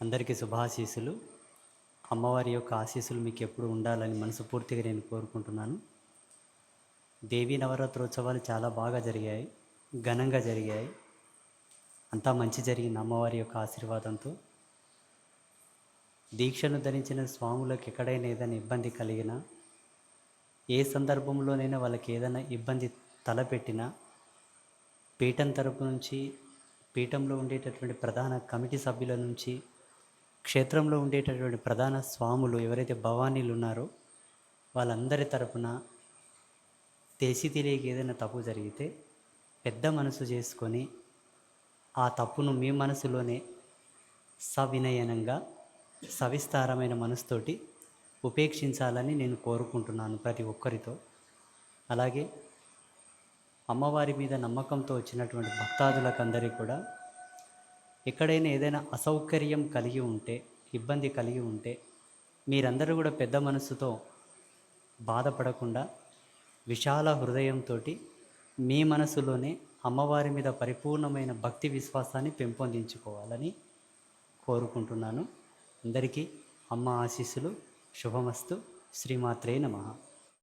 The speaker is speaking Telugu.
అందరికీ శుభాశీస్సులు. అమ్మవారి యొక్క ఆశీస్సులు మీకు ఎప్పుడు ఉండాలని మనస్ఫూర్తిగా నేను కోరుకుంటున్నాను. దేవీ నవరాత్రోత్సవాలు చాలా బాగా జరిగాయి ఘనంగా జరిగాయి. అంతా మంచి జరిగింది అమ్మవారి యొక్క ఆశీర్వాదంతో. దీక్షను ధరించిన స్వాములకు ఎక్కడైనా ఏదైనా ఇబ్బంది కలిగినా ఏ సందర్భంలోనైనా వాళ్ళకి ఏదైనా ఇబ్బంది తలపెట్టినా పీఠం తరపు నుంచి పీఠంలో ఉండేటటువంటి ప్రధాన కమిటీ సభ్యుల నుంచి క్షేత్రంలో ఉండేటటువంటి ప్రధాన స్వాములు ఎవరైతే భవానీలు ఉన్నారో వాళ్ళందరి తరపున తెలిసి తెలియక ఏదైనా తప్పు జరిగితే పెద్ద మనసు చేసుకొని ఆ తప్పును మీ మనసులోనే సవినయనంగా సవిస్తారమైన మనసుతోటి ఉపేక్షించాలని నేను కోరుకుంటున్నాను ప్రతి ఒక్కరితో. అలాగే అమ్మవారి మీద నమ్మకంతో వచ్చినటువంటి భక్తాదులకు అందరికీ కూడా ఎక్కడైనా ఏదైనా అసౌకర్యం కలిగి ఉంటే ఇబ్బంది కలిగి ఉంటే మీరందరూ కూడా పెద్ద మనసుతో బాధపడకుండా విశాల హృదయంతో మీ మనసులోనే అమ్మవారి మీద పరిపూర్ణమైన భక్తి విశ్వాసాన్ని పెంపొందించుకోవాలని కోరుకుంటున్నాను. అందరికీ అమ్మ ఆశీస్సులు. శుభమస్తు. శ్రీమాత్రే నమః.